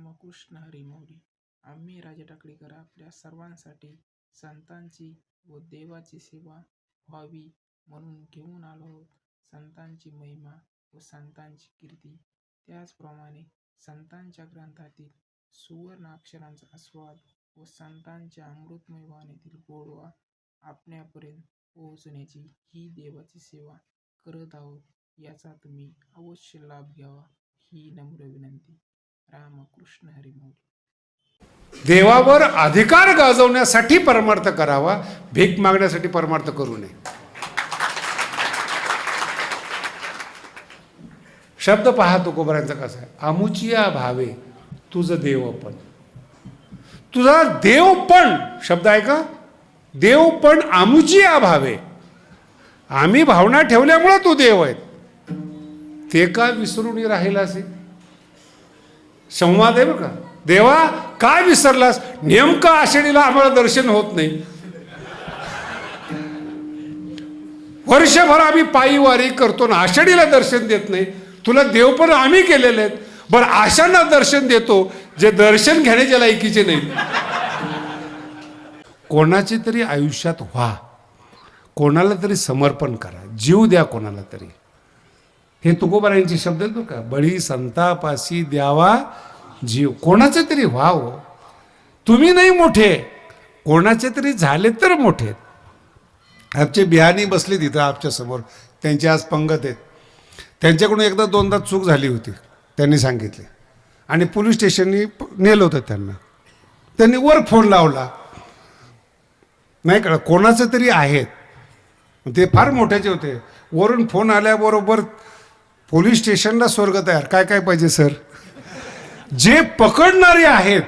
रामकृष्ण हरी मौली आम्ही राजा टाकळीकर आपल्या सर्वांसाठी संतांची व देवाची सेवा व्हावी म्हणून घेऊन आलो आहोत. संतांची महिमा व संतांची कीर्ती. त्याचप्रमाणे संतांच्या ग्रंथातील सुवर्ण अक्षरांचा आस्वाद व संतांच्या अमृतमय वाणीतील गोडवा आपण्यापर्यंत पोहोचण्याची ही देवाची सेवा करत आहोत. याचा तुम्ही अवश्य लाभ घ्यावा. ही नम्र विनंती. रामकृष्ण हरी देवावर अधिकार गाजवण्यासाठी परमार्थ करावा भीक मागण्यासाठी परमार्थ करू नये. शब्द पाहतो कोबऱ्यांचा कसा आहे. आमुचिया भावे तुझं देवपण तुझा देवपण शब्द आहे का? देवपण आमुचिया भावे. आम्ही भावना ठेवल्यामुळं तू देव आहे ते का विसरून राहिला असे संवाद आहे बरं का देवा काय विसरलास? नेमकं आषाढीला आम्हाला दर्शन होत नाही. वर्षभर आम्ही पायी वारी करतो ना आषाढीला दर्शन देत नाही. तुला देव पण आम्ही केलेले आहेत. बरं आशांना दर्शन देतो जे दर्शन घेण्याच्या लायकीचे नाही कोणाचे तरी आयुष्यात व्हा. कोणाला तरी समर्पण करा. जीव द्या कोणाला तरी. हे तुकोबारायांचे शब्द आहेत का. बळी संतापासी द्यावा जीव. कोणाचे तरी व्हाव. तुम्ही नाही मोठे. कोणाचे तरी झाले तर मोठे. आमचे बिहानी बसले तिथं आपच्या समोर. त्यांचे आज पंगत आहेत. त्यांच्याकडून एकदा दोनदा चूक झाली होती त्यांनी सांगितले. आणि पोलीस स्टेशननी प- नेलं होतं त्यांना. त्यांनी वर फोन लावला. नाही का कोणाचं तरी आहेत. ते फार मोठ्याचे होते. वरून फोन आल्याबरोबर पोलीस स्टेशनला स्वर्ग तयार. काय काय पाहिजे सर? जे पकडणारे आहेत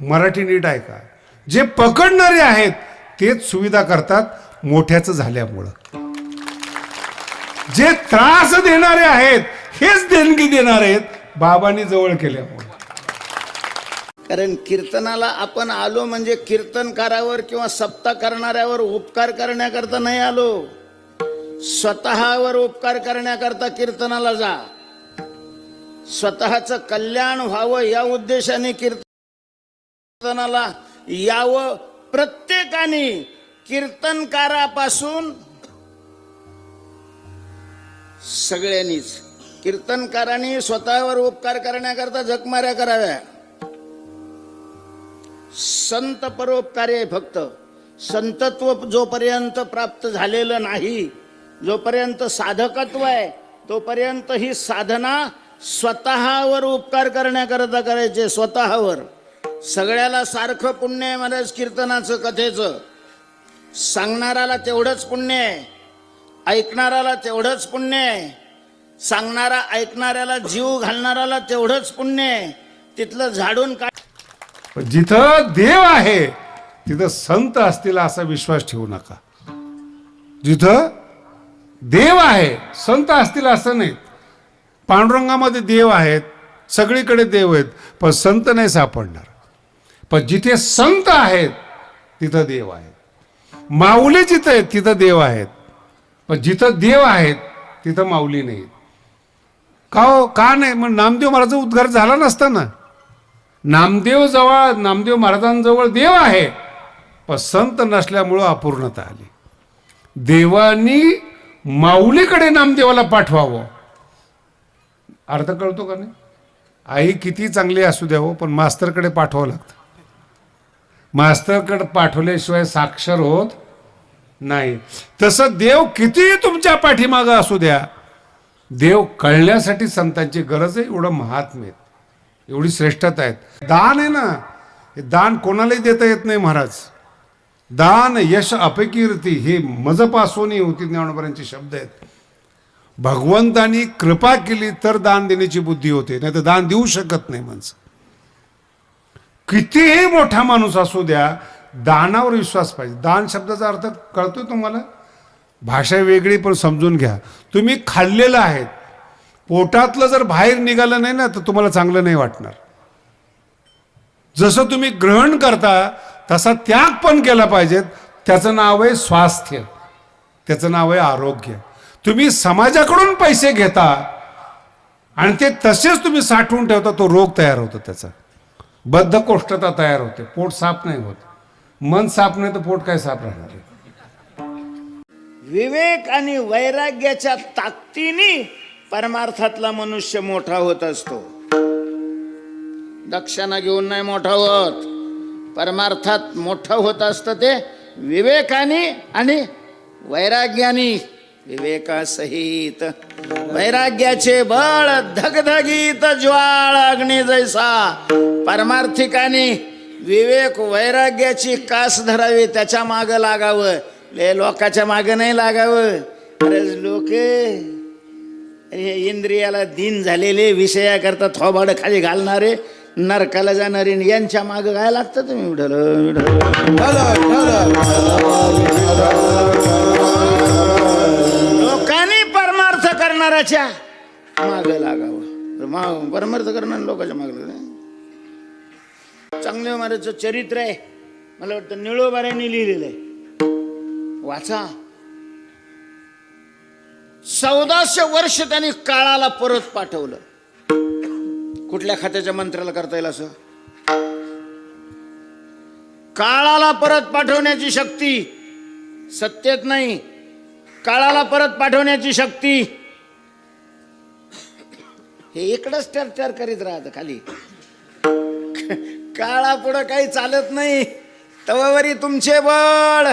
मराठी नीट ऐका. जे पकडणारे आहेत तेच सुविधा करतात मोठ्याचं झाल्यामुळं. जे त्रास देणारे आहेत हेच देणगी देणार आहेत बाबांनी जवळ केल्यामुळे. कारण कीर्तनाला आपण आलो म्हणजे कीर्तनकारावर किंवा सप्ता करणाऱ्यावर उपकार करण्याकरता नाही आलो. स्वतःवर उपकार करण्याकरता कीर्तनाला जा. स्वतःचं कल्याण व्हावं या उद्देशाने कीर्तनाला यावं. प्रत्येकाने कीर्तनकारापासून सगळ्यांनीच. कीर्तनकारांनी स्वतःवर उपकार करण्याकरता जगमाऱ्या कराव्या. संत परोपकारी आहे फक्त. संतत्व जोपर्यंत प्राप्त झालेलं नाही जोपर्यंत साधकत्व आहे तोपर्यंत ही साधना स्वतःवर उपकार करण्याकरता करायचे स्वतःवर. सगळ्याला सारखं पुण्य आहे महाराज कीर्तनाचं कथेचं. सांगणाराला तेवढंच पुण्य आहे ऐकणाराला तेवढंच पुण्य आहे सांगणारा ऐकणाऱ्याला जीव घालणाराला तेवढंच पुण्य आहे. तिथलं झाडून काढ. जिथं देव आहे तिथं संत असतील असा विश्वास ठेवू नका. जिथं देव आहे संत असतील असं नाही पांडुरंगामध्ये देव आहेत सगळीकडे देव आहेत पण संत नाही सापडणार. पण जिथे संत आहेत तिथं देव आहेत. माऊली जिथं आहेत तिथं देव आहेत. पण जिथं देव आहेत तिथं माऊली नाहीत. का हो? का नाही? मग नामदेव महाराजा उद्गार झाला नसता ना? नामदेव जवळ नामदेव महाराजांजवळ देव आहे पण संत नसल्यामुळं अपूर्णता आली. देवानी माऊलीकडे नामदेवाला पाठवावं. अर्थ कळतो का नाही? आई किती चांगली असू द्यावं पण मास्तरकडे पाठवावं लागतं. मास्तरकडे पाठवल्याशिवाय साक्षर होत नाही. तसं देव कितीही तुमच्या पाठीमागं असू द्या देव कळण्यासाठी संतांची गरज आहे एवढं महात्म्य एवढी श्रेष्ठता आहेत. दान आहे ना हे दान कोणालाही देता येत नाही महाराज. दान यश अपेकीर्ती हे मजपासोनी होती ज्ञानोबरांचे शब्द आहेत. भगवंतानी कृपा केली तर दान देण्याची बुद्धी होते नाही तर दान देऊ शकत नाही माणसं. कितीही मोठा माणूस असू द्या दानावर विश्वास पाहिजे. दान शब्दाचा अर्थ कळतोय तुम्हाला? भाषा वेगळी पण समजून घ्या. तुम्ही खाल्लेलं आहे पोटातलं जर बाहेर निघालं नाही ना तर तुम्हाला चांगलं नाही वाटणार. जसं तुम्ही ग्रहण करता तसा त्याग पण केला पाहिजेत. त्याचं नाव आहे स्वास्थ्य. त्याचं नाव आहे आरोग्य. तुम्ही समाजाकडून पैसे घेता आणि ते तसेच तुम्ही साठवून ठेवता तो रोग तयार होतो त्याचा. बद्धकोष्ठता तयार होते. पोट साफ नाही होत. मन साफ नाही तर पोट काय साफ राहणार आहे? विवेक आणि वैराग्याच्या ताकदीने परमार्थातला मनुष्य मोठा होत असतो. दक्षिणा घेऊन नाही मोठा होत. परमार्थात मोठं होत असतं ते विवेकाने आणि वैराग्याने. विवेकासहित. वैराग्याचे बळ धगधगीत ज्वाळ अग्नि जैसा. परमार्थिकाने विवेक वैराग्याची कास धरावी त्याच्या माग लागावं. ले लोकाच्या माग नाही लागावं. बरेच लोक हे इंद्रियाला दिन झालेले विषयाकरता थोबाड खाली घालणारे नरकाला जाणारी यांच्या माग काय लागतं तुम्ही? विठ्ठल लोकांनी परमार्थ करणाऱ्याच्या माग लागावं. परमार्थ करणार लोकांच्या माग चांगले महाराजचं चरित्र आहे. मला वाटतं निळोबाऱ्यांनी लिहिलेलं आहे. वाचा. चौदाशे वर्ष त्यांनी काळाला परत पाठवलं. कुठल्या खात्याच्या मंत्र्याला करता येईल असं? काळाला परत पाठवण्याची शक्ती सत्तेत नाही. काळाला परत पाठवण्याची शक्ती हे इकडंच टरटर करीत राहत खाली. काळा पुढं काही चालत नाही. तवावरी तुमचे बळ.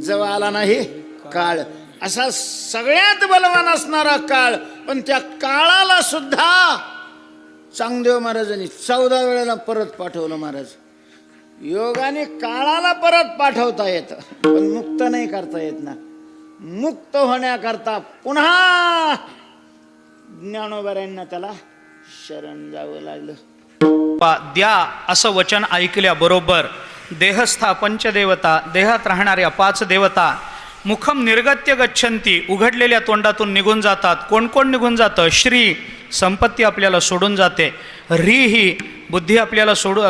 जवळ आला नाही काळ. असा सगळ्यात बलवान असणारा काळ. पण त्या काळाला सुद्धा चांगदेव महाराजांनी चौदा वेळेला परत पाठवलं महाराज. योगाने काळाला परत पाठवता येतं. पण मुक्त नाही करता येत ना. मुक्त होण्याकरता पुन्हा ज्ञानोबऱ्यांना त्याला शरण जावं लागलं. द्या असं वचन ऐकल्याबरोबर देहस्था पंचदेवता देहात राहणाऱ्या पाच देवता मुखम निर्गत्य गच्छंती उघडलेल्या तोंडातून निघून जातात. कोण कोण निघून जातं? श्री संपत्ती आपल्याला सोडून जाते. री ही बुद्धी आपल्याला सोडू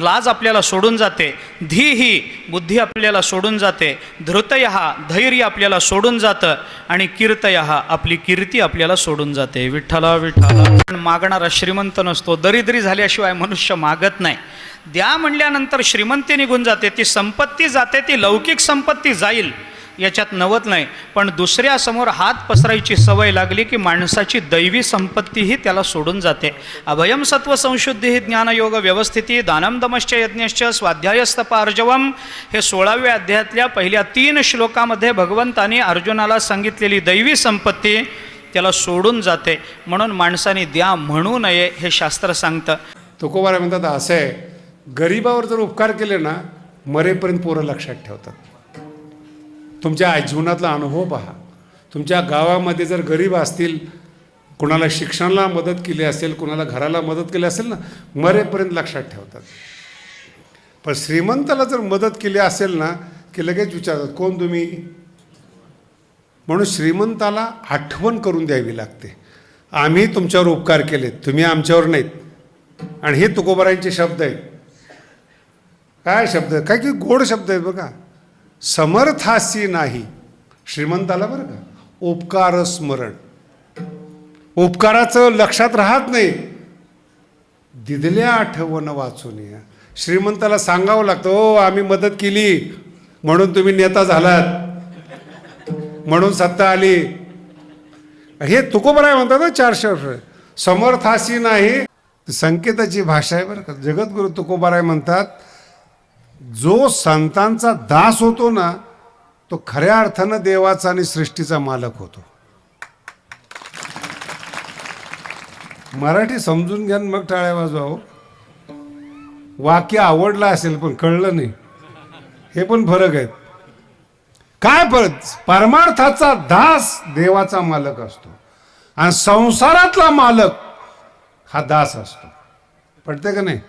लाज आपल्याला सोडून जाते. धी ही बुद्धी आपल्याला सोडून जाते. धृतय हा धैर्य आपल्याला सोडून जातं. आणि कीर्तय हा आपली कीर्ती आपल्याला सोडून जाते. विठ्ठला विठ्ठला. मागणारा श्रीमंत नसतो. दरिद्री झाल्याशिवाय मनुष्य मागत नाही. द्या म्हणल्यानंतर श्रीमंती निघून जाते. ती संपत्ती जाते ती लौकिक संपत्ती जाईल. याच्यात नवत नाही. पण दुसऱ्यासमोर हात पसरायची सवय लागली की माणसाची दैवी संपत्तीही त्याला सोडून जाते. अभयम सत्व संशुद्धी ही ज्ञानयोग व्यवस्थिती दानमदमश्च यज्ञश्च स्वाध्यायस्तप अर्जवम. हे सोळाव्या अध्यायातल्या पहिल्या तीन श्लोकामध्ये भगवंताने अर्जुनाला सांगितलेली दैवी संपत्ती त्याला सोडून जाते. म्हणून माणसाने द्या म्हणू नये हे शास्त्र सांगतं. तुकोबारा म्हणतात असं आहे. गरिबावर जर उपकार केले ना मरेपर्यंत पोरं लक्षात ठेवतात. तुमच्या आज जीवनातला अनुभव पहा. तुमच्या गावामध्ये जर गरीब असतील कुणाला शिक्षणाला मदत केली असेल कुणाला घराला मदत केली असेल ना मरेपर्यंत लक्षात ठेवतात. पण श्रीमंताला जर मदत केली असेल ना की लगेच विचारतात कोण तुम्ही? म्हणून श्रीमंताला आठवण करून द्यावी लागते. आम्ही तुमच्यावर उपकार केलेत तुम्ही आमच्यावर नाहीत. आणि हे तुकोबारांचे शब्द आहेत. काय शब्द? काय की गोड शब्द आहेत बघा. समर्थासी नाही. श्रीमंताला बरं का? उपकार स्मरण. उपकाराचं लक्षात राहत नाही. दिदल्या आठवण वाचून या. श्रीमंताला सांगावं लागतं हो आम्ही मदत केली. म्हणून तुम्ही नेता झालात. म्हणून सत्ता आली. हे तुकोबराय म्हणतात ना चारशे वर्ष. समर्थासी नाही. संकेताची भाषा आहे बरं का. जगद्गुरु तुकोबाराय म्हणतात जो संतांचा दास होतो ना तो खऱ्या अर्थानं देवाचा आणि सृष्टीचा मालक होतो. मराठी समजून घ्या मग टाळ्या वाजवावं. वाक्य आवडलं असेल पण कळलं नाही. हे पण फरक आहेत. काय फरक? परमार्थाचा दास देवाचा मालक असतो. आणि संसारातला मालक हा दास असतो. पडते का नाही?